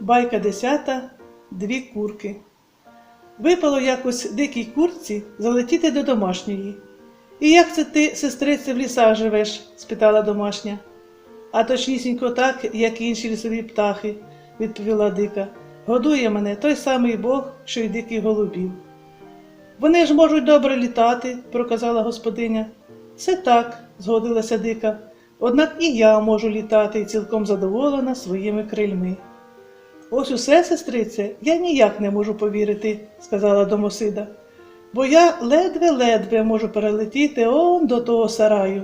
Байка десята, дві курки. Випало якось дикій курці залетіти до домашньої. І як це ти, сестрице, в лісах живеш? спитала домашня. А точнісінько так, як і інші лісові птахи, відповіла дика. Годує мене той самий Бог, що й дикий голубів. Вони ж можуть добре літати, проказала господиня. Це так, згодилася дика. Однак і я можу літати цілком задоволена своїми крильми. Ось усе, сестрице, я ніяк не можу повірити, сказала домосида, бо я ледве-ледве можу перелетіти он до того сараю.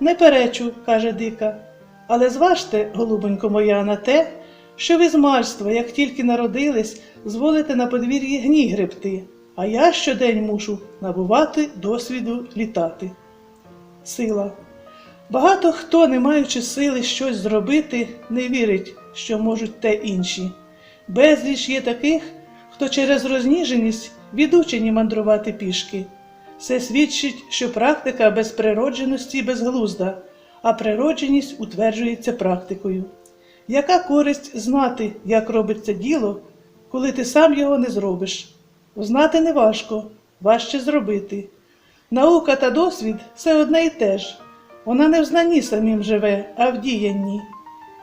Не перечу, каже дика, але зважте, голубонько моя, на те, що ви з мальства, як тільки народились, зволите на подвір'ї гній гребти, а я щодень мушу набувати досвіду літати. Сила. Багато хто, не маючи сили щось зробити, не вірить, що можуть те інші. Безліч є таких, хто через розніженість відучені мандрувати пішки. Це свідчить, що практика без природженості безглузда, а природженість утверджується практикою. Яка користь знати, як робиться діло, коли ти сам його не зробиш? Знати не важко, важче зробити. Наука та досвід це одне і те ж. Вона не в знанні самим живе, а в діянні.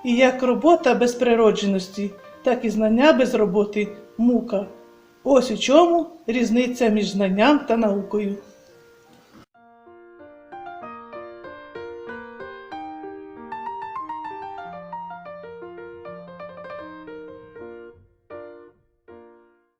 І як робота без природженості, так і знання без роботи мука. Ось у чому різниця між знанням та наукою.